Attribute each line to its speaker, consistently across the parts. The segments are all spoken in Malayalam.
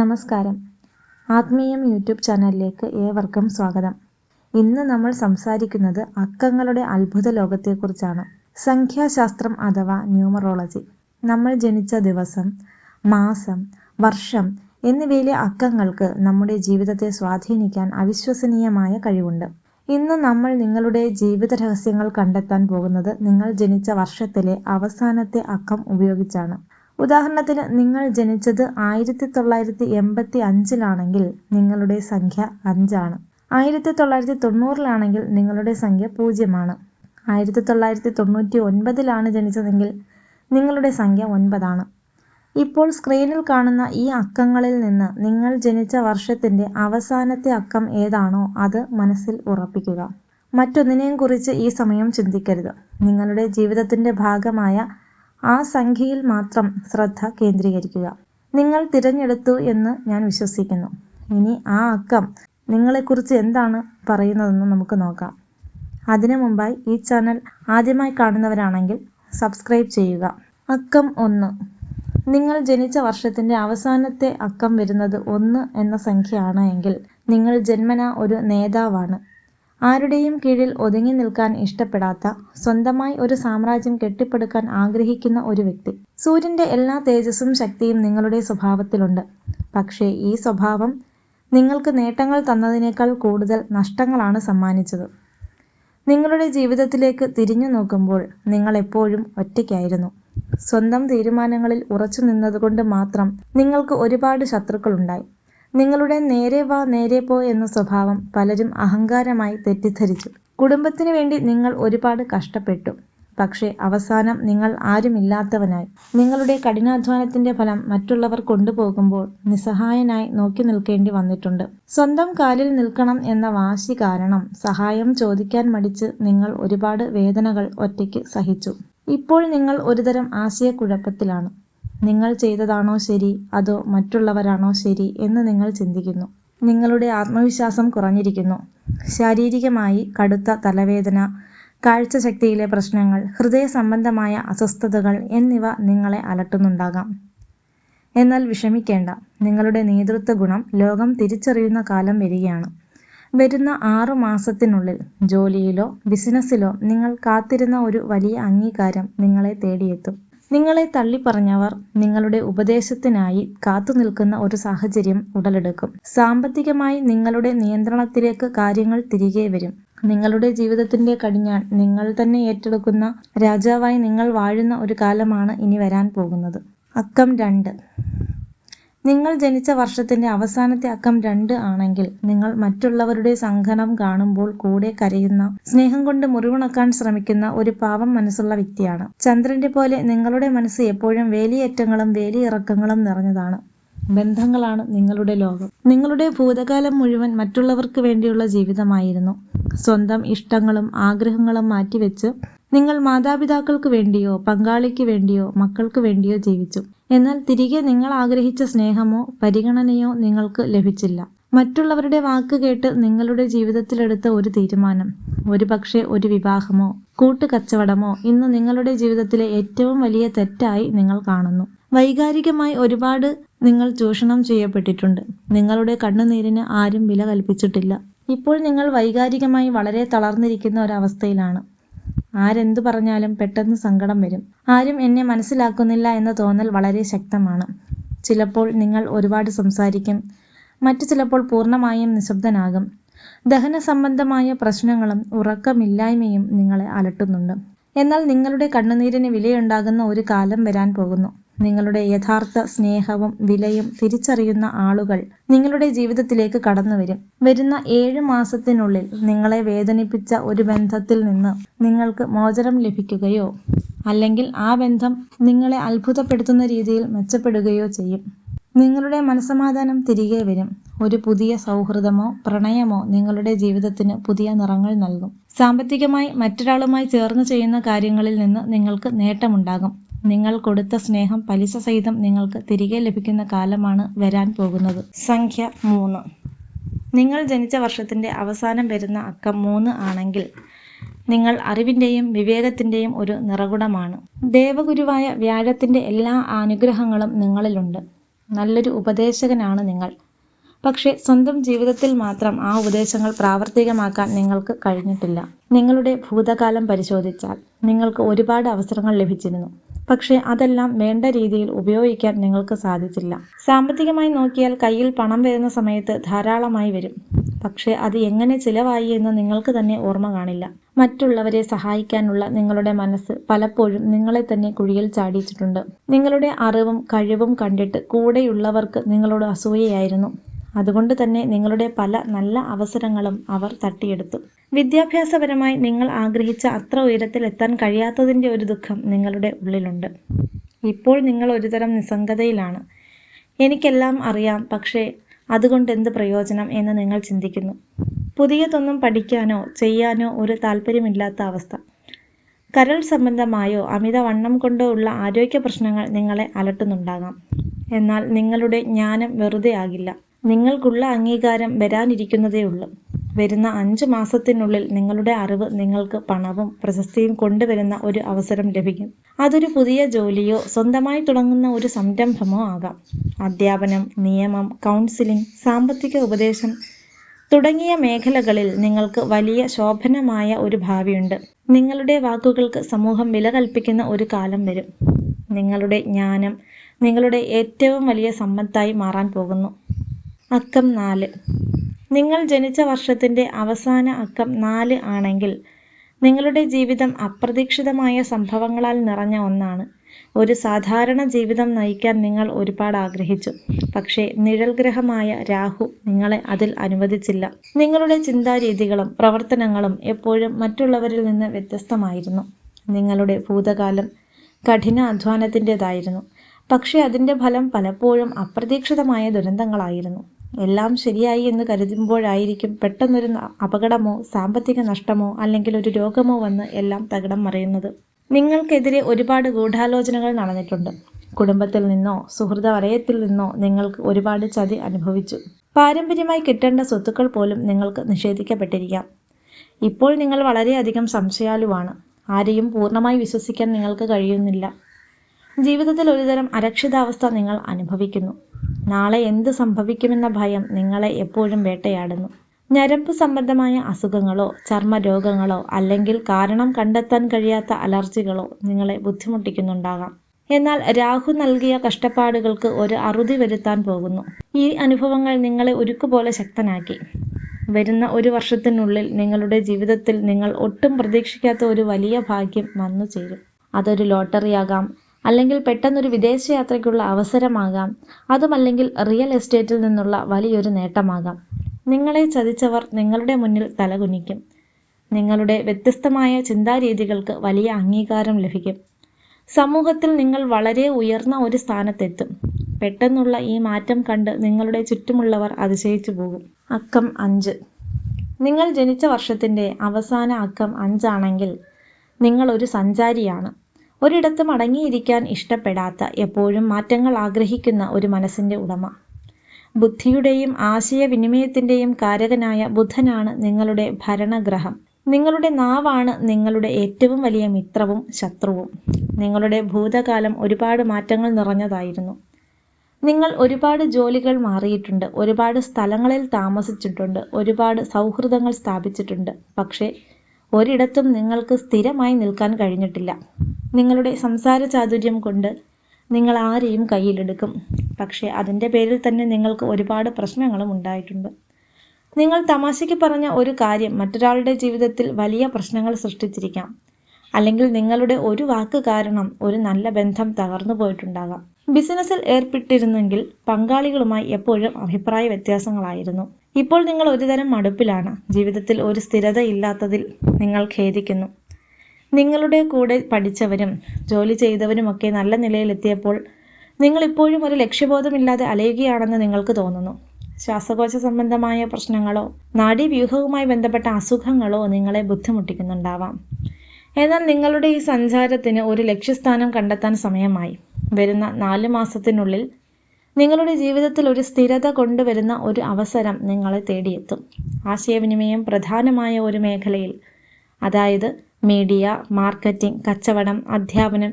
Speaker 1: നമസ്കാരം ആത്മീയം യൂട്യൂബ് ചാനലിലേക്ക് ഏവർക്കും സ്വാഗതം ഇന്ന് നമ്മൾ സംസാരിക്കുന്നത് അക്കങ്ങളുടെ അത്ഭുത ലോകത്തെക്കുറിച്ചാണ് സംഖ്യാശാസ്ത്രം അഥവാ ന്യൂമറോളജി നമ്മൾ ജനിച്ച ദിവസം മാസം വർഷം എന്നിവയിലെ അക്കങ്ങൾക്ക് നമ്മുടെ ജീവിതത്തെ സ്വാധീനിക്കാൻ അവിശ്വസനീയമായ കഴിവുണ്ട് ഇന്ന് നമ്മൾ നിങ്ങളുടെ ജീവിത രഹസ്യങ്ങൾ കണ്ടെത്താൻ പോകുന്നത് നിങ്ങൾ ജനിച്ച വർഷത്തിലെ അവസാനത്തെ അക്കം ഉപയോഗിച്ചാണ് ഉദാഹരണത്തിന് നിങ്ങൾ ജനിച്ചത് ആയിരത്തി തൊള്ളായിരത്തി എൺപത്തി അഞ്ചിലാണെങ്കിൽ നിങ്ങളുടെ സംഖ്യ അഞ്ചാണ് ആയിരത്തി തൊള്ളായിരത്തി തൊണ്ണൂറിലാണെങ്കിൽ നിങ്ങളുടെ സംഖ്യ പൂജ്യമാണ് ആയിരത്തി തൊള്ളായിരത്തി തൊണ്ണൂറ്റി ഒൻപതിലാണ് ജനിച്ചതെങ്കിൽ നിങ്ങളുടെ സംഖ്യ ഒൻപതാണ് ഇപ്പോൾ സ്ക്രീനിൽ കാണുന്ന ഈ അക്കങ്ങളിൽ നിന്ന് നിങ്ങൾ ജനിച്ച വർഷത്തിന്റെ അവസാനത്തെ അക്കം ഏതാണോ അത് മനസ്സിൽ ഉറപ്പിക്കുക മറ്റൊന്നിനെയും കുറിച്ച് ഈ സമയം ചിന്തിക്കരുത് നിങ്ങളുടെ ജീവിതത്തിന്റെ ഭാഗമായ ആ സംഖ്യയിൽ മാത്രം ശ്രദ്ധ കേന്ദ്രീകരിക്കുക നിങ്ങൾ തിരഞ്ഞെടുത്തു എന്ന് ഞാൻ വിശ്വസിക്കുന്നു ഇനി ആ അക്കം നിങ്ങളെക്കുറിച്ച് എന്താണ് പറയുന്നതെന്ന് നമുക്ക് നോക്കാം അതിനു മുമ്പായി ഈ ചാനൽ ആദ്യമായി കാണുന്നവരാണെങ്കിൽ സബ്സ്ക്രൈബ് ചെയ്യുക അക്കം ഒന്ന് നിങ്ങൾ ജനിച്ച വർഷത്തിന്റെ അവസാനത്തെ അക്കം വരുന്നത് ഒന്ന് എന്ന സംഖ്യയാണ് എങ്കിൽ നിങ്ങൾ ജന്മന ഒരു നേതാവാണ് ആരുടെയും കീഴിൽ ഒതുങ്ങി നിൽക്കാൻ ഇഷ്ടപ്പെടാത്ത സ്വന്തമായി ഒരു സാമ്രാജ്യം കെട്ടിപ്പടുക്കാൻ ആഗ്രഹിക്കുന്ന ഒരു വ്യക്തി സൂര്യന്റെ എല്ലാ തേജസ്സും ശക്തിയും നിങ്ങളുടെ സ്വഭാവത്തിലുണ്ട് പക്ഷേ ഈ സ്വഭാവം നിങ്ങൾക്ക് നേട്ടങ്ങൾ തന്നതിനേക്കാൾ കൂടുതൽ നഷ്ടങ്ങളാണ് സമ്മാനിച്ചത് നിങ്ങളുടെ ജീവിതത്തിലേക്ക് തിരിഞ്ഞു നോക്കുമ്പോൾ നിങ്ങൾ എപ്പോഴും ഒറ്റയ്ക്കായിരുന്നു സ്വന്തം തീരുമാനങ്ങളിൽ ഉറച്ചു നിന്നതുകൊണ്ട് മാത്രം നിങ്ങൾക്ക് ഒരുപാട് ശത്രുക്കളുണ്ടായി നിങ്ങളുടെ നേരെ വാ നേരെ പോ എന്ന സ്വഭാവം പലരും അഹങ്കാരമായി തെറ്റിദ്ധരിച്ചു കുടുംബത്തിന് വേണ്ടി നിങ്ങൾ ഒരുപാട് കഷ്ടപ്പെട്ടു പക്ഷേ അവസാനം നിങ്ങൾ ആരുമില്ലാത്തവനായി നിങ്ങളുടെ കഠിനാധ്വാനത്തിന്റെ ഫലം മറ്റുള്ളവർ കൊണ്ടുപോകുമ്പോൾ നിസ്സഹായനായി നോക്കി നിൽക്കേണ്ടി വന്നിട്ടുണ്ട് സ്വന്തം കാലിൽ നിൽക്കണം എന്ന വാശി കാരണം സഹായം ചോദിക്കാൻ മടിച്ച് നിങ്ങൾ ഒരുപാട് വേദനകൾ ഒറ്റയ്ക്ക് സഹിച്ചു ഇപ്പോൾ നിങ്ങൾ ഒരുതരം ആശയക്കുഴപ്പത്തിലാണ് നിങ്ങൾ ചെയ്തതാണോ ശരി അതോ മറ്റുള്ളവരാണോ ശരി എന്ന് നിങ്ങൾ ചിന്തിക്കുന്നു നിങ്ങളുടെ ആത്മവിശ്വാസം കുറഞ്ഞിരിക്കുന്നു ശാരീരികമായി കടുത്ത തലവേദന കാഴ്ച ശക്തിയിലെ പ്രശ്നങ്ങൾ ഹൃദയ സംബന്ധമായ അസ്വസ്ഥതകൾ എന്നിവ നിങ്ങളെ അലട്ടുന്നുണ്ടാകാം എന്നാൽ വിഷമിക്കേണ്ട നിങ്ങളുടെ നേതൃത്വ ഗുണം ലോകം തിരിച്ചറിയുന്ന കാലം വരികയാണ് വരുന്ന ആറു മാസത്തിനുള്ളിൽ ജോലിയിലോ ബിസിനസ്സിലോ നിങ്ങൾ കാത്തിരുന്ന ഒരു വലിയ അംഗീകാരം നിങ്ങളെ തേടിയെത്തും നിങ്ങളെ തള്ളിപ്പറഞ്ഞവർ നിങ്ങളുടെ ഉപദേശത്തിനായി കാത്തുനിൽക്കുന്ന ഒരു സാഹചര്യം ഉടലെടുക്കും സാമ്പത്തികമായി നിങ്ങളുടെ നിയന്ത്രണത്തിലേക്ക് കാര്യങ്ങൾ തിരികെ വരും നിങ്ങളുടെ ജീവിതത്തിന്റെ കടിഞ്ഞാൺ നിങ്ങൾ തന്നെ ഏറ്റെടുക്കുന്ന രാജാവായി നിങ്ങൾ വാഴുന്ന ഒരു കാലമാണ് ഇനി വരാൻ പോകുന്നത് അക്കം രണ്ട് നിങ്ങൾ ജനിച്ച വർഷത്തിന്റെ അവസാനത്തെ അക്കം രണ്ട് ആണെങ്കിൽ നിങ്ങൾ മറ്റുള്ളവരുടെ സംഘനം കാണുമ്പോൾ കൂടെ കരയുന്ന സ്നേഹം കൊണ്ട് മുറിവുണക്കാൻ ശ്രമിക്കുന്ന ഒരു പാവം മനസ്സുള്ള വ്യക്തിയാണ് ചന്ദ്രന്റെ പോലെ നിങ്ങളുടെ മനസ്സ് എപ്പോഴും വേലിയേറ്റങ്ങളും വേലിയിറക്കങ്ങളും നിറഞ്ഞതാണ് ബന്ധങ്ങളാണ് നിങ്ങളുടെ ലോകം നിങ്ങളുടെ ഭൂതകാലം മുഴുവൻ മറ്റുള്ളവർക്ക് വേണ്ടിയുള്ള ജീവിതമായിരുന്നു സ്വന്തം ഇഷ്ടങ്ങളും ആഗ്രഹങ്ങളും മാറ്റിവെച്ച് നിങ്ങൾ മാതാപിതാക്കൾക്ക് വേണ്ടിയോ പങ്കാളിക്ക് വേണ്ടിയോ മക്കൾക്ക് വേണ്ടിയോ ജീവിച്ചു എന്നാൽ തിരികെ നിങ്ങൾ ആഗ്രഹിച്ച സ്നേഹമോ പരിഗണനയോ നിങ്ങൾക്ക് ലഭിച്ചില്ല മറ്റുള്ളവരുടെ വാക്ക് കേട്ട് നിങ്ങളുടെ ജീവിതത്തിലെടുത്ത ഒരു തീരുമാനം പക്ഷേ ഒരു വിവാഹമോ കൂട്ടുകച്ചവടമോ ഇന്ന് നിങ്ങളുടെ ജീവിതത്തിലെ ഏറ്റവും വലിയ തെറ്റായി നിങ്ങൾ കാണുന്നു വൈകാരികമായി ഒരുപാട് നിങ്ങൾ ചൂഷണം ചെയ്യപ്പെട്ടിട്ടുണ്ട് നിങ്ങളുടെ കണ്ണുനീരിന് ആരും വില കൽപ്പിച്ചിട്ടില്ല ഇപ്പോൾ നിങ്ങൾ വൈകാരികമായി വളരെ തളർന്നിരിക്കുന്ന ഒരവസ്ഥയിലാണ് ആരെന്തു പറഞ്ഞാലും പെട്ടെന്ന് സങ്കടം വരും ആരും എന്നെ മനസ്സിലാക്കുന്നില്ല എന്ന തോന്നൽ വളരെ ശക്തമാണ് ചിലപ്പോൾ നിങ്ങൾ ഒരുപാട് സംസാരിക്കും മറ്റു ചിലപ്പോൾ പൂർണ്ണമായും നിശബ്ദനാകും ദഹന സംബന്ധമായ പ്രശ്നങ്ങളും ഉറക്കമില്ലായ്മയും നിങ്ങളെ അലട്ടുന്നുണ്ട് എന്നാൽ നിങ്ങളുടെ കണ്ണുനീരിന് വിലയുണ്ടാകുന്ന ഒരു കാലം വരാൻ പോകുന്നു നിങ്ങളുടെ യഥാർത്ഥ സ്നേഹവും വിലയും തിരിച്ചറിയുന്ന ആളുകൾ നിങ്ങളുടെ ജീവിതത്തിലേക്ക് കടന്നു വരും വരുന്ന ഏഴ് മാസത്തിനുള്ളിൽ നിങ്ങളെ വേദനിപ്പിച്ച ഒരു ബന്ധത്തിൽ നിന്ന് നിങ്ങൾക്ക് മോചനം ലഭിക്കുകയോ അല്ലെങ്കിൽ ആ ബന്ധം നിങ്ങളെ അത്ഭുതപ്പെടുത്തുന്ന രീതിയിൽ മെച്ചപ്പെടുകയോ ചെയ്യും നിങ്ങളുടെ മനസമാധാനം തിരികെ വരും ഒരു പുതിയ സൗഹൃദമോ പ്രണയമോ നിങ്ങളുടെ ജീവിതത്തിന് പുതിയ നിറങ്ങൾ നൽകും സാമ്പത്തികമായി മറ്റൊരാളുമായി ചേർന്ന് ചെയ്യുന്ന കാര്യങ്ങളിൽ നിന്ന് നിങ്ങൾക്ക് നേട്ടമുണ്ടാകും നിങ്ങൾ കൊടുത്ത സ്നേഹം പലിശ സഹിതം നിങ്ങൾക്ക് തിരികെ ലഭിക്കുന്ന കാലമാണ് വരാൻ പോകുന്നത് സംഖ്യ മൂന്ന് നിങ്ങൾ ജനിച്ച വർഷത്തിൻ്റെ അവസാനം വരുന്ന അക്കം മൂന്ന് ആണെങ്കിൽ നിങ്ങൾ അറിവിൻ്റെയും വിവേകത്തിൻ്റെയും ഒരു നിറകുടമാണ് ദേവഗുരുവായ വ്യാഴത്തിൻ്റെ എല്ലാ അനുഗ്രഹങ്ങളും നിങ്ങളിലുണ്ട് നല്ലൊരു ഉപദേശകനാണ് നിങ്ങൾ പക്ഷേ സ്വന്തം ജീവിതത്തിൽ മാത്രം ആ ഉപദേശങ്ങൾ പ്രാവർത്തികമാക്കാൻ നിങ്ങൾക്ക് കഴിഞ്ഞിട്ടില്ല നിങ്ങളുടെ ഭൂതകാലം പരിശോധിച്ചാൽ നിങ്ങൾക്ക് ഒരുപാട് അവസരങ്ങൾ ലഭിച്ചിരുന്നു പക്ഷേ അതെല്ലാം വേണ്ട രീതിയിൽ ഉപയോഗിക്കാൻ നിങ്ങൾക്ക് സാധിച്ചില്ല സാമ്പത്തികമായി നോക്കിയാൽ കയ്യിൽ പണം വരുന്ന സമയത്ത് ധാരാളമായി വരും പക്ഷേ അത് എങ്ങനെ ചിലവായി എന്ന് നിങ്ങൾക്ക് തന്നെ ഓർമ്മ കാണില്ല മറ്റുള്ളവരെ സഹായിക്കാനുള്ള നിങ്ങളുടെ മനസ്സ് പലപ്പോഴും നിങ്ങളെ തന്നെ കുഴിയിൽ ചാടിയിട്ടുണ്ട് നിങ്ങളുടെ അറിവും കഴിവും കണ്ടിട്ട് കൂടെയുള്ളവർക്ക് നിങ്ങളോട് അസൂയയായിരുന്നു അതുകൊണ്ട് തന്നെ നിങ്ങളുടെ പല നല്ല അവസരങ്ങളും അവർ തട്ടിയെടുത്തു വിദ്യാഭ്യാസപരമായി നിങ്ങൾ ആഗ്രഹിച്ച അത്ര ഉയരത്തിൽ എത്താൻ കഴിയാത്തതിൻ്റെ ഒരു ദുഃഖം നിങ്ങളുടെ ഉള്ളിലുണ്ട് ഇപ്പോൾ നിങ്ങൾ ഒരുതരം നിസ്സംഗതയിലാണ് എനിക്കെല്ലാം അറിയാം പക്ഷേ അതുകൊണ്ട് എന്ത് പ്രയോജനം എന്ന് നിങ്ങൾ ചിന്തിക്കുന്നു പുതിയതൊന്നും പഠിക്കാനോ ചെയ്യാനോ ഒരു താല്പര്യമില്ലാത്ത അവസ്ഥ കരൾ സംബന്ധമായോ അമിതവണ്ണം കൊണ്ടോ ഉള്ള ആരോഗ്യ പ്രശ്നങ്ങൾ നിങ്ങളെ അലട്ടുന്നുണ്ടാകാം എന്നാൽ നിങ്ങളുടെ ജ്ഞാനം വെറുതെ ആകില്ല നിങ്ങൾക്കുള്ള അംഗീകാരം വരാനിരിക്കുന്നതേയുള്ളൂ വരുന്ന അഞ്ച് മാസത്തിനുള്ളിൽ നിങ്ങളുടെ അറിവ് നിങ്ങൾക്ക് പണവും പ്രശസ്തിയും കൊണ്ടുവരുന്ന ഒരു അവസരം ലഭിക്കും അതൊരു പുതിയ ജോലിയോ സ്വന്തമായി തുടങ്ങുന്ന ഒരു സംരംഭമോ ആകാം അധ്യാപനം നിയമം കൗൺസിലിംഗ് സാമ്പത്തിക ഉപദേശം തുടങ്ങിയ മേഖലകളിൽ നിങ്ങൾക്ക് വലിയ ശോഭനമായ ഒരു ഭാവിയുണ്ട് നിങ്ങളുടെ വാക്കുകൾക്ക് സമൂഹം വില കൽപ്പിക്കുന്ന ഒരു കാലം വരും നിങ്ങളുടെ ജ്ഞാനം നിങ്ങളുടെ ഏറ്റവും വലിയ സമ്പത്തായി മാറാൻ പോകുന്നു അക്കം നാല് നിങ്ങൾ ജനിച്ച വർഷത്തിന്റെ അവസാന അക്കം നാല് ആണെങ്കിൽ നിങ്ങളുടെ ജീവിതം അപ്രതീക്ഷിതമായ സംഭവങ്ങളാൽ നിറഞ്ഞ ഒന്നാണ് ഒരു സാധാരണ ജീവിതം നയിക്കാൻ നിങ്ങൾ ഒരുപാട് ആഗ്രഹിച്ചു പക്ഷേ നിഴൽ ഗ്രഹമായ രാഹു നിങ്ങളെ അതിൽ അനുവദിച്ചില്ല നിങ്ങളുടെ ചിന്താരീതികളും പ്രവർത്തനങ്ങളും എപ്പോഴും മറ്റുള്ളവരിൽ നിന്ന് വ്യത്യസ്തമായിരുന്നു നിങ്ങളുടെ ഭൂതകാലം കഠിന അധ്വാനത്തിൻ്റെതായിരുന്നു പക്ഷേ അതിൻ്റെ ഫലം പലപ്പോഴും അപ്രതീക്ഷിതമായ ദുരന്തങ്ങളായിരുന്നു എല്ലാം ശരിയായി എന്ന് കരുതുമ്പോഴായിരിക്കും പെട്ടെന്നൊരു അപകടമോ സാമ്പത്തിക നഷ്ടമോ അല്ലെങ്കിൽ ഒരു രോഗമോ വന്ന് എല്ലാം തകിടം മറിയുന്നത് നിങ്ങൾക്കെതിരെ ഒരുപാട് ഗൂഢാലോചനകൾ നടന്നിട്ടുണ്ട് കുടുംബത്തിൽ നിന്നോ സുഹൃത വലയത്തിൽ നിന്നോ നിങ്ങൾക്ക് ഒരുപാട് ചതി അനുഭവിച്ചു പാരമ്പര്യമായി കിട്ടേണ്ട സ്വത്തുക്കൾ പോലും നിങ്ങൾക്ക് നിഷേധിക്കപ്പെട്ടിരിക്കാം ഇപ്പോൾ നിങ്ങൾ വളരെയധികം സംശയാലുവാണ് ആരെയും പൂർണ്ണമായി വിശ്വസിക്കാൻ നിങ്ങൾക്ക് കഴിയുന്നില്ല ജീവിതത്തിൽ ഒരുതരം അരക്ഷിതാവസ്ഥ നിങ്ങൾ അനുഭവിക്കുന്നു നാളെ എന്ത് സംഭവിക്കുമെന്ന ഭയം നിങ്ങളെ എപ്പോഴും വേട്ടയാടുന്നു ഞരമ്പ് സംബന്ധമായ അസുഖങ്ങളോ ചർമ്മരോഗങ്ങളോ അല്ലെങ്കിൽ കാരണം കണ്ടെത്താൻ കഴിയാത്ത അലർജികളോ നിങ്ങളെ ബുദ്ധിമുട്ടിക്കുന്നുണ്ടാകാം എന്നാൽ രാഹു നൽകിയ കഷ്ടപ്പാടുകൾക്ക് ഒരു അറുതി വരുത്താൻ പോകുന്നു ഈ അനുഭവങ്ങൾ നിങ്ങളെ ഒരുക്കുപോലെ ശക്തനാക്കി വരുന്ന ഒരു വർഷത്തിനുള്ളിൽ നിങ്ങളുടെ ജീവിതത്തിൽ നിങ്ങൾ ഒട്ടും പ്രതീക്ഷിക്കാത്ത ഒരു വലിയ ഭാഗ്യം വന്നു ചേരും അതൊരു ലോട്ടറിയാകാം അല്ലെങ്കിൽ പെട്ടെന്നൊരു വിദേശയാത്രയ്ക്കുള്ള അവസരമാകാം അതുമല്ലെങ്കിൽ റിയൽ എസ്റ്റേറ്റിൽ നിന്നുള്ള വലിയൊരു നേട്ടമാകാം നിങ്ങളെ ചതിച്ചവർ നിങ്ങളുടെ മുന്നിൽ തലകുനിക്കും നിങ്ങളുടെ വ്യത്യസ്തമായ ചിന്താരീതികൾക്ക് വലിയ അംഗീകാരം ലഭിക്കും സമൂഹത്തിൽ നിങ്ങൾ വളരെ ഉയർന്ന ഒരു സ്ഥാനത്തെത്തും പെട്ടെന്നുള്ള ഈ മാറ്റം കണ്ട് നിങ്ങളുടെ ചുറ്റുമുള്ളവർ അതിശയിച്ചു പോകും അക്കം അഞ്ച് നിങ്ങൾ ജനിച്ച വർഷത്തിൻ്റെ അവസാന അക്കം അഞ്ചാണെങ്കിൽ നിങ്ങൾ ഒരു സഞ്ചാരിയാണ് ഒരിടത്ത് മടങ്ങിയിരിക്കാൻ ഇഷ്ടപ്പെടാത്ത എപ്പോഴും മാറ്റങ്ങൾ ആഗ്രഹിക്കുന്ന ഒരു മനസ്സിൻ്റെ ഉടമ ബുദ്ധിയുടെയും ആശയവിനിമയത്തിൻ്റെയും കാരകനായ ബുദ്ധനാണ് നിങ്ങളുടെ ഭരണഗ്രഹം നിങ്ങളുടെ നാവാണ് നിങ്ങളുടെ ഏറ്റവും വലിയ മിത്രവും ശത്രുവും നിങ്ങളുടെ ഭൂതകാലം ഒരുപാട് മാറ്റങ്ങൾ നിറഞ്ഞതായിരുന്നു നിങ്ങൾ ഒരുപാട് ജോലികൾ മാറിയിട്ടുണ്ട് ഒരുപാട് സ്ഥലങ്ങളിൽ താമസിച്ചിട്ടുണ്ട് ഒരുപാട് സൗഹൃദങ്ങൾ സ്ഥാപിച്ചിട്ടുണ്ട് പക്ഷേ ഒരിടത്തും നിങ്ങൾക്ക് സ്ഥിരമായി നിൽക്കാൻ കഴിഞ്ഞിട്ടില്ല നിങ്ങളുടെ സംസാര ചാതുര്യം കൊണ്ട് നിങ്ങൾ ആരെയും കയ്യിലെടുക്കും പക്ഷേ അതിൻ്റെ പേരിൽ തന്നെ നിങ്ങൾക്ക് ഒരുപാട് പ്രശ്നങ്ങളും ഉണ്ടായിട്ടുണ്ട് നിങ്ങൾ തമാശയ്ക്ക് പറഞ്ഞ ഒരു കാര്യം മറ്റൊരാളുടെ ജീവിതത്തിൽ വലിയ പ്രശ്നങ്ങൾ സൃഷ്ടിച്ചിരിക്കാം അല്ലെങ്കിൽ നിങ്ങളുടെ ഒരു വാക്ക് കാരണം ഒരു നല്ല ബന്ധം തകർന്നു പോയിട്ടുണ്ടാകാം ബിസിനസ്സിൽ ഏർപ്പെട്ടിരുന്നെങ്കിൽ പങ്കാളികളുമായി എപ്പോഴും അഭിപ്രായ വ്യത്യാസങ്ങളായിരുന്നു ഇപ്പോൾ നിങ്ങൾ ഒരുതരം മടുപ്പിലാണ് ജീവിതത്തിൽ ഒരു സ്ഥിരത ഇല്ലാത്തതിൽ നിങ്ങൾ ഖേദിക്കുന്നു നിങ്ങളുടെ കൂടെ പഠിച്ചവരും ജോലി ചെയ്തവരുമൊക്കെ നല്ല നിലയിലെത്തിയപ്പോൾ നിങ്ങൾ ഇപ്പോഴും ഒരു ലക്ഷ്യബോധമില്ലാതെ അലയുകയാണെന്ന് നിങ്ങൾക്ക് തോന്നുന്നു ശ്വാസകോശ സംബന്ധമായ പ്രശ്നങ്ങളോ നാഡീവ്യൂഹവുമായി ബന്ധപ്പെട്ട അസുഖങ്ങളോ നിങ്ങളെ ബുദ്ധിമുട്ടിക്കുന്നുണ്ടാവാം എന്നാൽ നിങ്ങളുടെ ഈ സഞ്ചാരത്തിന് ഒരു ലക്ഷ്യസ്ഥാനം കണ്ടെത്താൻ സമയമായി വരുന്ന നാല് മാസത്തിനുള്ളിൽ നിങ്ങളുടെ ജീവിതത്തിൽ ഒരു സ്ഥിരത കൊണ്ടുവരുന്ന ഒരു അവസരം നിങ്ങളെ തേടിയെത്തും ആശയവിനിമയം പ്രധാനമായ ഒരു മേഖലയിൽ അതായത് മീഡിയ മാർക്കറ്റിംഗ് കച്ചവടം അധ്യാപനം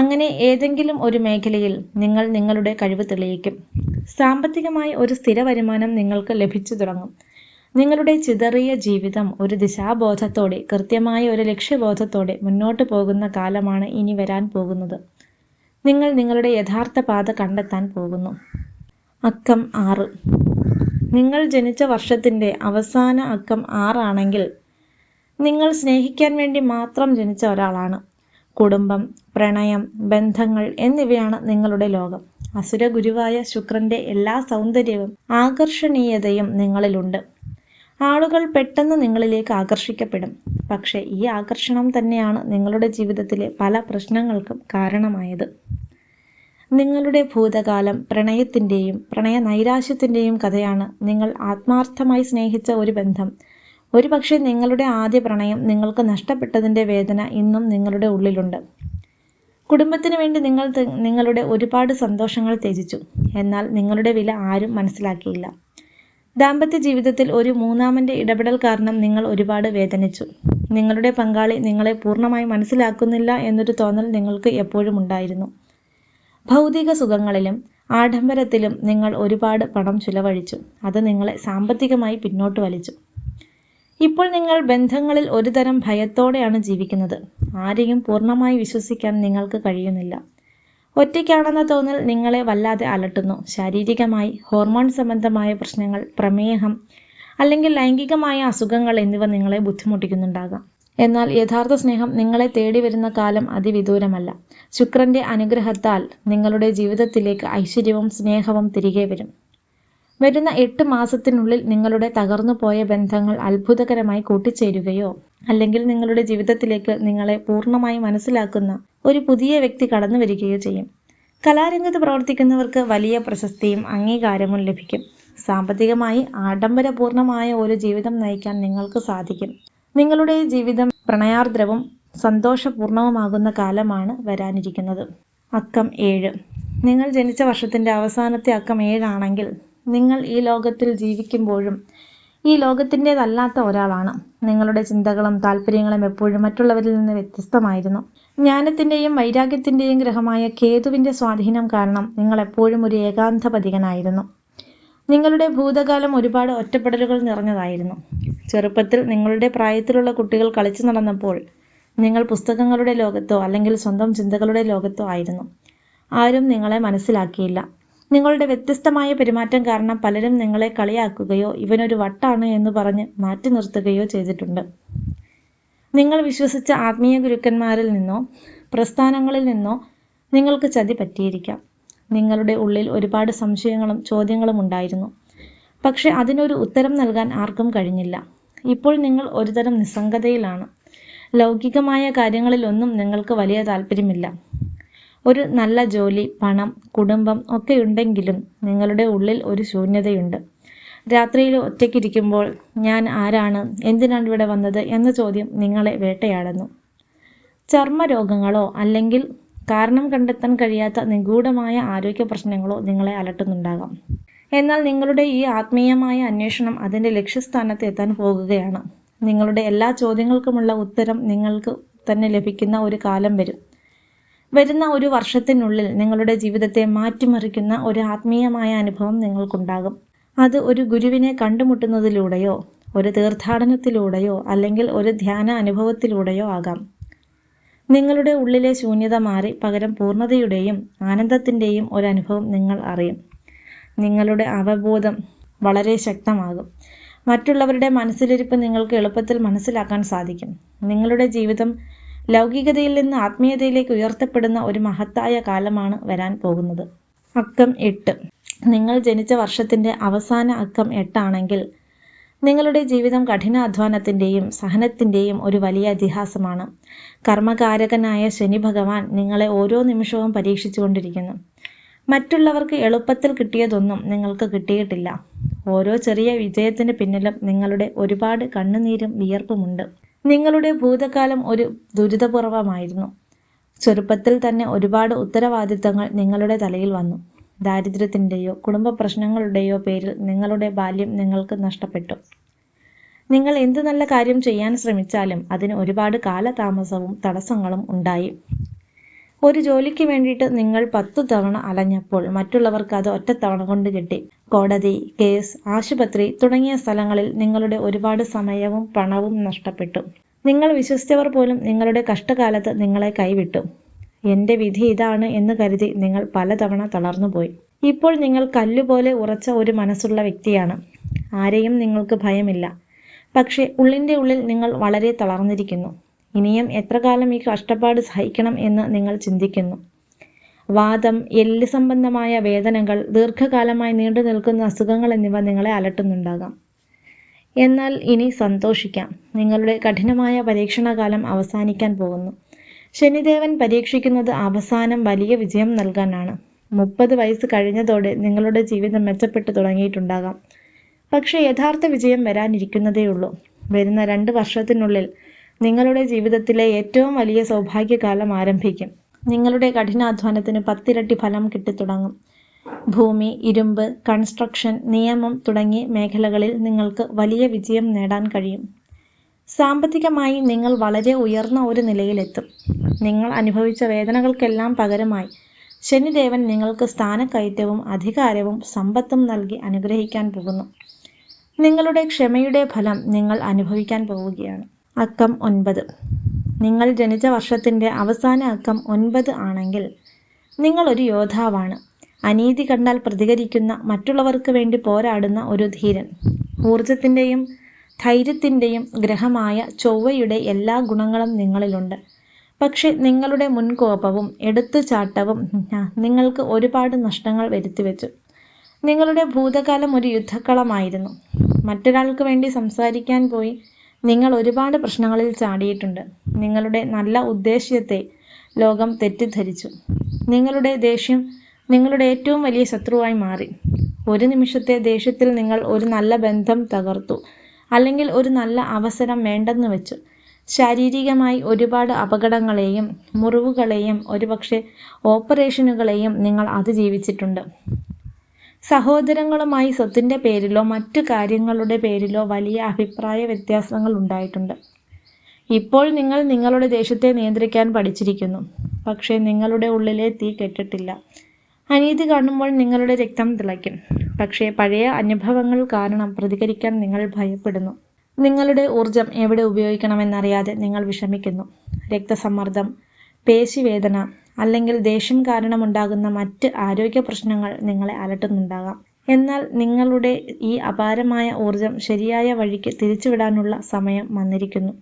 Speaker 1: അങ്ങനെ ഏതെങ്കിലും ഒരു മേഖലയിൽ നിങ്ങൾ നിങ്ങളുടെ കഴിവ് തെളിയിക്കും സാമ്പത്തികമായി ഒരു സ്ഥിര വരുമാനം നിങ്ങൾക്ക് ലഭിച്ചു തുടങ്ങും നിങ്ങളുടെ ചിതറിയ ജീവിതം ഒരു ദിശാബോധത്തോടെ കൃത്യമായ ഒരു ലക്ഷ്യബോധത്തോടെ മുന്നോട്ട് പോകുന്ന കാലമാണ് ഇനി വരാൻ പോകുന്നത് നിങ്ങൾ നിങ്ങളുടെ യഥാർത്ഥ പാത കണ്ടെത്താൻ പോകുന്നു അക്കം ആറ് നിങ്ങൾ ജനിച്ച വർഷത്തിൻ്റെ അവസാന അക്കം ആറാണെങ്കിൽ നിങ്ങൾ സ്നേഹിക്കാൻ വേണ്ടി മാത്രം ജനിച്ച ഒരാളാണ് കുടുംബം പ്രണയം ബന്ധങ്ങൾ എന്നിവയാണ് നിങ്ങളുടെ ലോകം അസുര ഗുരുവായ ശുക്രന്റെ എല്ലാ സൗന്ദര്യവും ആകർഷണീയതയും നിങ്ങളിലുണ്ട് ആളുകൾ പെട്ടെന്ന് നിങ്ങളിലേക്ക് ആകർഷിക്കപ്പെടും പക്ഷേ ഈ ആകർഷണം തന്നെയാണ് നിങ്ങളുടെ ജീവിതത്തിലെ പല പ്രശ്നങ്ങൾക്കും കാരണമായത് നിങ്ങളുടെ ഭൂതകാലം പ്രണയത്തിൻ്റെയും പ്രണയ നൈരാശ്യത്തിൻ്റെയും കഥയാണ് നിങ്ങൾ ആത്മാർത്ഥമായി സ്നേഹിച്ച ഒരു ബന്ധം ഒരുപക്ഷെ നിങ്ങളുടെ ആദ്യ പ്രണയം നിങ്ങൾക്ക് നഷ്ടപ്പെട്ടതിൻ്റെ വേദന ഇന്നും നിങ്ങളുടെ ഉള്ളിലുണ്ട് കുടുംബത്തിന് വേണ്ടി നിങ്ങൾ നിങ്ങളുടെ ഒരുപാട് സന്തോഷങ്ങൾ ത്യജിച്ചു എന്നാൽ നിങ്ങളുടെ വില ആരും മനസ്സിലാക്കിയില്ല ദാമ്പത്യ ജീവിതത്തിൽ ഒരു മൂന്നാമൻ്റെ ഇടപെടൽ കാരണം നിങ്ങൾ ഒരുപാട് വേദനിച്ചു നിങ്ങളുടെ പങ്കാളി നിങ്ങളെ പൂർണ്ണമായി മനസ്സിലാക്കുന്നില്ല എന്നൊരു തോന്നൽ നിങ്ങൾക്ക് എപ്പോഴും ഉണ്ടായിരുന്നു ഭൗതിക സുഖങ്ങളിലും ആഡംബരത്തിലും നിങ്ങൾ ഒരുപാട് പണം ചിലവഴിച്ചു അത് നിങ്ങളെ സാമ്പത്തികമായി പിന്നോട്ട് വലിച്ചു ഇപ്പോൾ നിങ്ങൾ ബന്ധങ്ങളിൽ ഒരുതരം ഭയത്തോടെയാണ് ജീവിക്കുന്നത് ആരെയും പൂർണ്ണമായി വിശ്വസിക്കാൻ നിങ്ങൾക്ക് കഴിയുന്നില്ല ഒറ്റയ്ക്കാണെന്ന തോന്നൽ നിങ്ങളെ വല്ലാതെ അലട്ടുന്നു ശാരീരികമായി ഹോർമോൺ സംബന്ധമായ പ്രശ്നങ്ങൾ പ്രമേഹം അല്ലെങ്കിൽ ലൈംഗികമായ അസുഖങ്ങൾ എന്നിവ നിങ്ങളെ ബുദ്ധിമുട്ടിക്കുന്നുണ്ടാകാം എന്നാൽ യഥാർത്ഥ സ്നേഹം നിങ്ങളെ തേടി വരുന്ന കാലം അതിവിദൂരമല്ല ശുക്രന്റെ അനുഗ്രഹത്താൽ നിങ്ങളുടെ ജീവിതത്തിലേക്ക് ഐശ്വര്യവും സ്നേഹവും തിരികെ വരും വരുന്ന എട്ട് മാസത്തിനുള്ളിൽ നിങ്ങളുടെ തകർന്നു പോയ ബന്ധങ്ങൾ അത്ഭുതകരമായി കൂട്ടിച്ചേരുകയോ അല്ലെങ്കിൽ നിങ്ങളുടെ ജീവിതത്തിലേക്ക് നിങ്ങളെ പൂർണ്ണമായി മനസ്സിലാക്കുന്ന ഒരു പുതിയ വ്യക്തി കടന്നു വരികയോ ചെയ്യും കലാരംഗത്ത് പ്രവർത്തിക്കുന്നവർക്ക് വലിയ പ്രശസ്തിയും അംഗീകാരവും ലഭിക്കും സാമ്പത്തികമായി ആഡംബരപൂർണമായ ഒരു ജീവിതം നയിക്കാൻ നിങ്ങൾക്ക് സാധിക്കും നിങ്ങളുടെ ജീവിതം പ്രണയാർദ്രവും സന്തോഷപൂർണവുമാകുന്ന കാലമാണ് വരാനിരിക്കുന്നത് അക്കം ഏഴ് നിങ്ങൾ ജനിച്ച വർഷത്തിന്റെ അവസാനത്തെ അക്കം ഏഴാണെങ്കിൽ നിങ്ങൾ ഈ ലോകത്തിൽ ജീവിക്കുമ്പോഴും ഈ ലോകത്തിൻ്റെതല്ലാത്ത ഒരാളാണ് നിങ്ങളുടെ ചിന്തകളും താല്പര്യങ്ങളും എപ്പോഴും മറ്റുള്ളവരിൽ നിന്ന് വ്യത്യസ്തമായിരുന്നു ജ്ഞാനത്തിൻ്റെയും വൈരാഗ്യത്തിൻ്റെയും ഗ്രഹമായ കേതുവിൻ്റെ സ്വാധീനം കാരണം നിങ്ങൾ എപ്പോഴും ഒരു ഏകാന്തപതികനായിരുന്നു നിങ്ങളുടെ ഭൂതകാലം ഒരുപാട് ഒറ്റപ്പെടലുകൾ നിറഞ്ഞതായിരുന്നു ചെറുപ്പത്തിൽ നിങ്ങളുടെ പ്രായത്തിലുള്ള കുട്ടികൾ കളിച്ചു നടന്നപ്പോൾ നിങ്ങൾ പുസ്തകങ്ങളുടെ ലോകത്തോ അല്ലെങ്കിൽ സ്വന്തം ചിന്തകളുടെ ലോകത്തോ ആയിരുന്നു ആരും നിങ്ങളെ മനസ്സിലാക്കിയില്ല നിങ്ങളുടെ വ്യത്യസ്തമായ പെരുമാറ്റം കാരണം പലരും നിങ്ങളെ കളിയാക്കുകയോ ഇവനൊരു വട്ടാണ് എന്ന് പറഞ്ഞ് മാറ്റി നിർത്തുകയോ ചെയ്തിട്ടുണ്ട് നിങ്ങൾ വിശ്വസിച്ച ആത്മീയ ഗുരുക്കന്മാരിൽ നിന്നോ പ്രസ്ഥാനങ്ങളിൽ നിന്നോ നിങ്ങൾക്ക് ചതി പറ്റിയിരിക്കാം നിങ്ങളുടെ ഉള്ളിൽ ഒരുപാട് സംശയങ്ങളും ചോദ്യങ്ങളും ഉണ്ടായിരുന്നു പക്ഷെ അതിനൊരു ഉത്തരം നൽകാൻ ആർക്കും കഴിഞ്ഞില്ല ഇപ്പോൾ നിങ്ങൾ ഒരുതരം നിസ്സംഗതയിലാണ് ലൗകികമായ കാര്യങ്ങളിലൊന്നും നിങ്ങൾക്ക് വലിയ താല്പര്യമില്ല ഒരു നല്ല ജോലി പണം കുടുംബം ഒക്കെ ഉണ്ടെങ്കിലും നിങ്ങളുടെ ഉള്ളിൽ ഒരു ശൂന്യതയുണ്ട് രാത്രിയിൽ ഒറ്റയ്ക്കിരിക്കുമ്പോൾ ഞാൻ ആരാണ് എന്തിനാണ് ഇവിടെ വന്നത് എന്ന ചോദ്യം നിങ്ങളെ വേട്ടയാടുന്നു ചർമ്മരോഗങ്ങളോ അല്ലെങ്കിൽ കാരണം കണ്ടെത്താൻ കഴിയാത്ത നിഗൂഢമായ ആരോഗ്യ പ്രശ്നങ്ങളോ നിങ്ങളെ അലട്ടുന്നുണ്ടാകാം എന്നാൽ നിങ്ങളുടെ ഈ ആത്മീയമായ അന്വേഷണം അതിൻ്റെ ലക്ഷ്യസ്ഥാനത്ത് എത്താൻ പോകുകയാണ് നിങ്ങളുടെ എല്ലാ ചോദ്യങ്ങൾക്കുമുള്ള ഉത്തരം നിങ്ങൾക്ക് തന്നെ ലഭിക്കുന്ന ഒരു കാലം വരും വരുന്ന ഒരു വർഷത്തിനുള്ളിൽ നിങ്ങളുടെ ജീവിതത്തെ മാറ്റിമറിക്കുന്ന ഒരു ആത്മീയമായ അനുഭവം നിങ്ങൾക്കുണ്ടാകും അത് ഒരു ഗുരുവിനെ കണ്ടുമുട്ടുന്നതിലൂടെയോ ഒരു തീർത്ഥാടനത്തിലൂടെയോ അല്ലെങ്കിൽ ഒരു ധ്യാന അനുഭവത്തിലൂടെയോ ആകാം നിങ്ങളുടെ ഉള്ളിലെ ശൂന്യത മാറി പകരം പൂർണ്ണതയുടെയും ആനന്ദത്തിൻ്റെയും ഒരു അനുഭവം നിങ്ങൾ അറിയും നിങ്ങളുടെ അവബോധം വളരെ ശക്തമാകും മറ്റുള്ളവരുടെ മനസ്സിലിരിപ്പ് നിങ്ങൾക്ക് എളുപ്പത്തിൽ മനസ്സിലാക്കാൻ സാധിക്കും നിങ്ങളുടെ ജീവിതം ലൗകികതയിൽ നിന്ന് ആത്മീയതയിലേക്ക് ഉയർത്തപ്പെടുന്ന ഒരു മഹത്തായ കാലമാണ് വരാൻ പോകുന്നത് അക്കം എട്ട് നിങ്ങൾ ജനിച്ച വർഷത്തിന്റെ അവസാന അക്കം എട്ടാണെങ്കിൽ നിങ്ങളുടെ ജീവിതം കഠിനാധ്വാനത്തിൻ്റെയും സഹനത്തിൻ്റെയും ഒരു വലിയ ഇതിഹാസമാണ് കർമ്മകാരകനായ ശനി ഭഗവാൻ നിങ്ങളെ ഓരോ നിമിഷവും പരീക്ഷിച്ചുകൊണ്ടിരിക്കുന്നു മറ്റുള്ളവർക്ക് എളുപ്പത്തിൽ കിട്ടിയതൊന്നും നിങ്ങൾക്ക് കിട്ടിയിട്ടില്ല ഓരോ ചെറിയ വിജയത്തിന് പിന്നിലും നിങ്ങളുടെ ഒരുപാട് കണ്ണുനീരും വിയർപ്പുമുണ്ട് നിങ്ങളുടെ ഭൂതകാലം ഒരു ദുരിതപൂർവമായിരുന്നു ചെറുപ്പത്തിൽ തന്നെ ഒരുപാട് ഉത്തരവാദിത്തങ്ങൾ നിങ്ങളുടെ തലയിൽ വന്നു ദാരിദ്ര്യത്തിൻ്റെയോ കുടുംബ പ്രശ്നങ്ങളുടെയോ പേരിൽ നിങ്ങളുടെ ബാല്യം നിങ്ങൾക്ക് നഷ്ടപ്പെട്ടു നിങ്ങൾ എന്ത് നല്ല കാര്യം ചെയ്യാൻ ശ്രമിച്ചാലും അതിന് ഒരുപാട് കാലതാമസവും തടസ്സങ്ങളും ഉണ്ടായി ഒരു ജോലിക്ക് വേണ്ടിയിട്ട് നിങ്ങൾ പത്തു തവണ അലഞ്ഞപ്പോൾ മറ്റുള്ളവർക്ക് അത് ഒറ്റത്തവണ കൊണ്ട് കിട്ടി കോടതി കേസ് ആശുപത്രി തുടങ്ങിയ സ്ഥലങ്ങളിൽ നിങ്ങളുടെ ഒരുപാട് സമയവും പണവും നഷ്ടപ്പെട്ടു നിങ്ങൾ വിശ്വസിച്ചവർ പോലും നിങ്ങളുടെ കഷ്ടകാലത്ത് നിങ്ങളെ കൈവിട്ടു എൻ്റെ വിധി ഇതാണ് എന്ന് കരുതി നിങ്ങൾ പലതവണ തളർന്നുപോയി ഇപ്പോൾ നിങ്ങൾ കല്ലുപോലെ ഉറച്ച ഒരു മനസ്സുള്ള വ്യക്തിയാണ് ആരെയും നിങ്ങൾക്ക് ഭയമില്ല പക്ഷേ ഉള്ളിൻ്റെ ഉള്ളിൽ നിങ്ങൾ വളരെ തളർന്നിരിക്കുന്നു ഇനിയും എത്ര കാലം ഈ കഷ്ടപ്പാട് സഹിക്കണം എന്ന് നിങ്ങൾ ചിന്തിക്കുന്നു വാദം എല്ല് സംബന്ധമായ വേദനകൾ ദീർഘകാലമായി നീണ്ടു നിൽക്കുന്ന അസുഖങ്ങൾ എന്നിവ നിങ്ങളെ അലട്ടുന്നുണ്ടാകാം എന്നാൽ ഇനി സന്തോഷിക്കാം നിങ്ങളുടെ കഠിനമായ പരീക്ഷണകാലം അവസാനിക്കാൻ പോകുന്നു ശനിദേവൻ പരീക്ഷിക്കുന്നത് അവസാനം വലിയ വിജയം നൽകാനാണ് മുപ്പത് വയസ്സ് കഴിഞ്ഞതോടെ നിങ്ങളുടെ ജീവിതം മെച്ചപ്പെട്ടു തുടങ്ങിയിട്ടുണ്ടാകാം പക്ഷേ യഥാർത്ഥ വിജയം വരാനിരിക്കുന്നതേയുള്ളൂ വരുന്ന രണ്ട് വർഷത്തിനുള്ളിൽ നിങ്ങളുടെ ജീവിതത്തിലെ ഏറ്റവും വലിയ സൗഭാഗ്യകാലം ആരംഭിക്കും നിങ്ങളുടെ കഠിനാധ്വാനത്തിന് പത്തിരട്ടി ഫലം കിട്ടിത്തുടങ്ങും ഭൂമി ഇരുമ്പ് കൺസ്ട്രക്ഷൻ നിയമം തുടങ്ങിയ മേഖലകളിൽ നിങ്ങൾക്ക് വലിയ വിജയം നേടാൻ കഴിയും സാമ്പത്തികമായി നിങ്ങൾ വളരെ ഉയർന്ന ഒരു നിലയിലെത്തും നിങ്ങൾ അനുഭവിച്ച വേദനകൾക്കെല്ലാം പകരമായി ശനിദേവൻ നിങ്ങൾക്ക് സ്ഥാനക്കയറ്റവും അധികാരവും സമ്പത്തും നൽകി അനുഗ്രഹിക്കാൻ പോകുന്നു നിങ്ങളുടെ ക്ഷമയുടെ ഫലം നിങ്ങൾ അനുഭവിക്കാൻ പോവുകയാണ് അക്കം ഒൻപത് നിങ്ങൾ ജനിച്ച വർഷത്തിൻ്റെ അവസാന അക്കം ഒൻപത് ആണെങ്കിൽ നിങ്ങൾ ഒരു യോദ്ധാവാണ് അനീതി കണ്ടാൽ പ്രതികരിക്കുന്ന മറ്റുള്ളവർക്ക് വേണ്ടി പോരാടുന്ന ഒരു ധീരൻ ഊർജത്തിൻ്റെയും ധൈര്യത്തിൻ്റെയും ഗ്രഹമായ ചൊവ്വയുടെ എല്ലാ ഗുണങ്ങളും നിങ്ങളിലുണ്ട് പക്ഷെ നിങ്ങളുടെ മുൻകോപവും എടുത്തുചാട്ടവും നിങ്ങൾക്ക് ഒരുപാട് നഷ്ടങ്ങൾ വരുത്തിവെച്ചു നിങ്ങളുടെ ഭൂതകാലം ഒരു യുദ്ധക്കളമായിരുന്നു മറ്റൊരാൾക്ക് വേണ്ടി സംസാരിക്കാൻ പോയി നിങ്ങൾ ഒരുപാട് പ്രശ്നങ്ങളിൽ ചാടിയിട്ടുണ്ട് നിങ്ങളുടെ നല്ല ഉദ്ദേശ്യത്തെ ലോകം തെറ്റിദ്ധരിച്ചു നിങ്ങളുടെ ദേഷ്യം നിങ്ങളുടെ ഏറ്റവും വലിയ ശത്രുവായി മാറി ഒരു നിമിഷത്തെ ദേഷ്യത്തിൽ നിങ്ങൾ ഒരു നല്ല ബന്ധം തകർത്തു അല്ലെങ്കിൽ ഒരു നല്ല അവസരം വേണ്ടെന്ന് വെച്ചു ശാരീരികമായി ഒരുപാട് അപകടങ്ങളെയും മുറിവുകളെയും ഒരുപക്ഷെ ഓപ്പറേഷനുകളെയും നിങ്ങൾ അതിജീവിച്ചിട്ടുണ്ട് സഹോദരങ്ങളുമായി സ്വത്തിൻ്റെ പേരിലോ മറ്റു കാര്യങ്ങളുടെ പേരിലോ വലിയ അഭിപ്രായ വ്യത്യാസങ്ങൾ ഉണ്ടായിട്ടുണ്ട് ഇപ്പോൾ നിങ്ങൾ നിങ്ങളുടെ ദേശത്തെ നിയന്ത്രിക്കാൻ പഠിച്ചിരിക്കുന്നു പക്ഷേ നിങ്ങളുടെ ഉള്ളിലെ തീ കെട്ടിട്ടില്ല അനീതി കാണുമ്പോൾ നിങ്ങളുടെ രക്തം തിളയ്ക്കും പക്ഷേ പഴയ അനുഭവങ്ങൾ കാരണം പ്രതികരിക്കാൻ നിങ്ങൾ ഭയപ്പെടുന്നു നിങ്ങളുടെ ഊർജം എവിടെ ഉപയോഗിക്കണമെന്നറിയാതെ നിങ്ങൾ വിഷമിക്കുന്നു രക്തസമ്മർദ്ദം പേശിവേദന അല്ലെങ്കിൽ ദേഷ്യം കാരണമുണ്ടാകുന്ന മറ്റ് ആരോഗ്യ പ്രശ്നങ്ങൾ നിങ്ങളെ അലട്ടുന്നുണ്ടാകാം എന്നാൽ നിങ്ങളുടെ ഈ അപാരമായ ഊർജം ശരിയായ വഴിക്ക് തിരിച്ചുവിടാനുള്ള സമയം വന്നിരിക്കുന്നു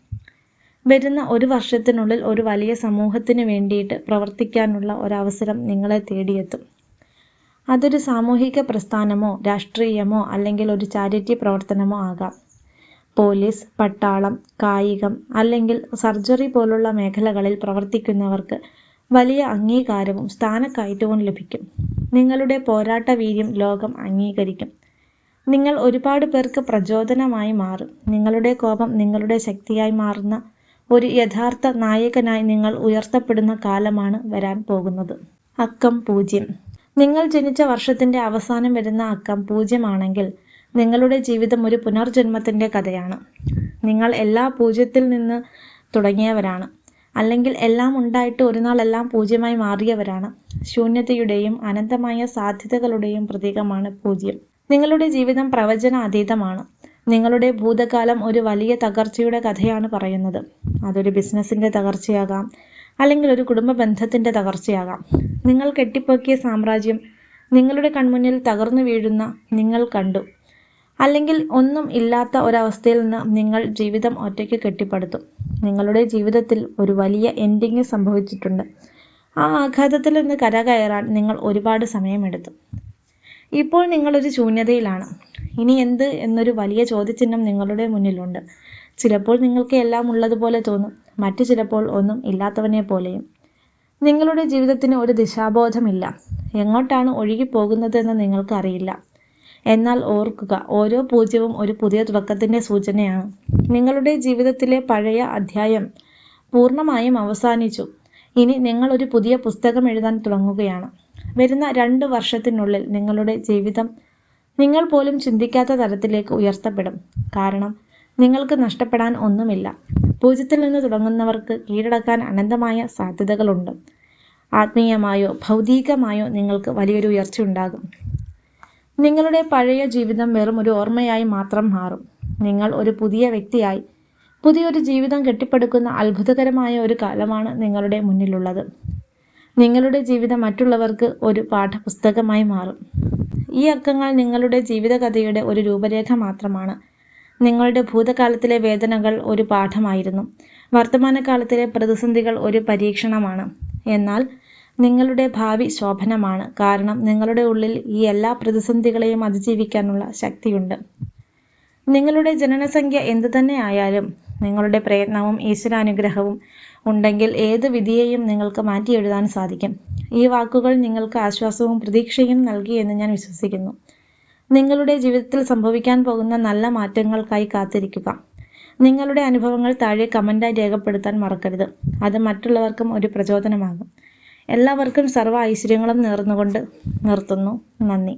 Speaker 1: വരുന്ന ഒരു വർഷത്തിനുള്ളിൽ ഒരു വലിയ സമൂഹത്തിന് വേണ്ടിയിട്ട് പ്രവർത്തിക്കാനുള്ള ഒരവസരം നിങ്ങളെ തേടിയെത്തും അതൊരു സാമൂഹിക പ്രസ്ഥാനമോ രാഷ്ട്രീയമോ അല്ലെങ്കിൽ ഒരു ചാരിറ്റി പ്രവർത്തനമോ ആകാം പോലീസ് പട്ടാളം കായികം അല്ലെങ്കിൽ സർജറി പോലുള്ള മേഖലകളിൽ പ്രവർത്തിക്കുന്നവർക്ക് വലിയ അംഗീകാരവും സ്ഥാനക്കയറ്റവും ലഭിക്കും നിങ്ങളുടെ പോരാട്ട വീര്യം ലോകം അംഗീകരിക്കും നിങ്ങൾ ഒരുപാട് പേർക്ക് പ്രചോദനമായി മാറും നിങ്ങളുടെ കോപം നിങ്ങളുടെ ശക്തിയായി മാറുന്ന ഒരു യഥാർത്ഥ നായകനായി നിങ്ങൾ ഉയർത്തപ്പെടുന്ന കാലമാണ് വരാൻ പോകുന്നത് അക്കം പൂജ്യം നിങ്ങൾ ജനിച്ച വർഷത്തിന്റെ അവസാനം വരുന്ന അക്കം പൂജ്യമാണെങ്കിൽ നിങ്ങളുടെ ജീവിതം ഒരു പുനർജന്മത്തിന്റെ കഥയാണ് നിങ്ങൾ എല്ലാ പൂജ്യത്തിൽ നിന്ന് തുടങ്ങിയവരാണ് അല്ലെങ്കിൽ എല്ലാം ഉണ്ടായിട്ട് ഒരു നാൾ എല്ലാം പൂജ്യമായി മാറിയവരാണ് ശൂന്യതയുടെയും അനന്തമായ സാധ്യതകളുടെയും പ്രതീകമാണ് പൂജ്യം നിങ്ങളുടെ ജീവിതം പ്രവചന അതീതമാണ് നിങ്ങളുടെ ഭൂതകാലം ഒരു വലിയ തകർച്ചയുടെ കഥയാണ് പറയുന്നത് അതൊരു ബിസിനസ്സിന്റെ തകർച്ചയാകാം അല്ലെങ്കിൽ ഒരു കുടുംബ ബന്ധത്തിന്റെ തകർച്ചയാകാം നിങ്ങൾ കെട്ടിപ്പൊക്കിയ സാമ്രാജ്യം നിങ്ങളുടെ കൺമുന്നിൽ തകർന്നു വീഴുന്ന നിങ്ങൾ കണ്ടു അല്ലെങ്കിൽ ഒന്നും ഇല്ലാത്ത ഒരവസ്ഥയിൽ നിന്ന് നിങ്ങൾ ജീവിതം ഒറ്റയ്ക്ക് കെട്ടിപ്പടുത്തും നിങ്ങളുടെ ജീവിതത്തിൽ ഒരു വലിയ എൻഡിങ് സംഭവിച്ചിട്ടുണ്ട് ആ ആഘാതത്തിൽ നിന്ന് കരകയറാൻ നിങ്ങൾ ഒരുപാട് സമയമെടുത്തു ഇപ്പോൾ നിങ്ങളൊരു ശൂന്യതയിലാണ് ഇനി എന്ത് എന്നൊരു വലിയ ചോദ്യചിഹ്നം നിങ്ങളുടെ മുന്നിലുണ്ട് ചിലപ്പോൾ നിങ്ങൾക്ക് എല്ലാം ഉള്ളതുപോലെ തോന്നും മറ്റു ചിലപ്പോൾ ഒന്നും ഇല്ലാത്തവനെ പോലെയും നിങ്ങളുടെ ജീവിതത്തിന് ഒരു ദിശാബോധമില്ല എങ്ങോട്ടാണ് ഒഴുകി പോകുന്നതെന്ന് നിങ്ങൾക്കറിയില്ല എന്നാൽ ഓർക്കുക ഓരോ പൂജ്യവും ഒരു പുതിയ തുടക്കത്തിന്റെ സൂചനയാണ് നിങ്ങളുടെ ജീവിതത്തിലെ പഴയ അധ്യായം പൂർണ്ണമായും അവസാനിച്ചു ഇനി നിങ്ങൾ ഒരു പുതിയ പുസ്തകം എഴുതാൻ തുടങ്ങുകയാണ് വരുന്ന രണ്ട് വർഷത്തിനുള്ളിൽ നിങ്ങളുടെ ജീവിതം നിങ്ങൾ പോലും ചിന്തിക്കാത്ത തരത്തിലേക്ക് ഉയർത്തപ്പെടും കാരണം നിങ്ങൾക്ക് നഷ്ടപ്പെടാൻ ഒന്നുമില്ല പൂജ്യത്തിൽ നിന്ന് തുടങ്ങുന്നവർക്ക് കീഴടക്കാൻ അനന്തമായ സാധ്യതകളുണ്ട് ആത്മീയമായോ ഭൗതികമായോ നിങ്ങൾക്ക് വലിയൊരു ഉയർച്ച ഉണ്ടാകും നിങ്ങളുടെ പഴയ ജീവിതം വെറും ഒരു ഓർമ്മയായി മാത്രം മാറും നിങ്ങൾ ഒരു പുതിയ വ്യക്തിയായി പുതിയൊരു ജീവിതം കെട്ടിപ്പടുക്കുന്ന അത്ഭുതകരമായ ഒരു കാലമാണ് നിങ്ങളുടെ മുന്നിലുള്ളത് നിങ്ങളുടെ ജീവിതം മറ്റുള്ളവർക്ക് ഒരു പാഠപുസ്തകമായി മാറും ഈ അക്കങ്ങൾ നിങ്ങളുടെ ജീവിതകഥയുടെ ഒരു രൂപരേഖ മാത്രമാണ് നിങ്ങളുടെ ഭൂതകാലത്തിലെ വേദനകൾ ഒരു പാഠമായിരുന്നു വർത്തമാനകാലത്തിലെ പ്രതിസന്ധികൾ ഒരു പരീക്ഷണമാണ് എന്നാൽ നിങ്ങളുടെ ഭാവി ശോഭനമാണ് കാരണം നിങ്ങളുടെ ഉള്ളിൽ ഈ എല്ലാ പ്രതിസന്ധികളെയും അതിജീവിക്കാനുള്ള ശക്തിയുണ്ട് നിങ്ങളുടെ ജനനസംഖ്യ എന്തു തന്നെ ആയാലും നിങ്ങളുടെ പ്രയത്നവും ഈശ്വരാനുഗ്രഹവും ഉണ്ടെങ്കിൽ ഏത് വിധിയെയും നിങ്ങൾക്ക് മാറ്റിയെഴുതാൻ സാധിക്കും ഈ വാക്കുകൾ നിങ്ങൾക്ക് ആശ്വാസവും പ്രതീക്ഷയും നൽകി എന്ന് ഞാൻ വിശ്വസിക്കുന്നു നിങ്ങളുടെ ജീവിതത്തിൽ സംഭവിക്കാൻ പോകുന്ന നല്ല മാറ്റങ്ങൾക്കായി കാത്തിരിക്കുക നിങ്ങളുടെ അനുഭവങ്ങൾ താഴെ കമൻ്റായി രേഖപ്പെടുത്താൻ മറക്കരുത് അത് മറ്റുള്ളവർക്കും ഒരു പ്രചോദനമാകും എല്ലാവർക്കും സർവ്വ ഐശ്വര്യങ്ങളും നേർന്നുകൊണ്ട് നിർത്തുന്നു നന്ദി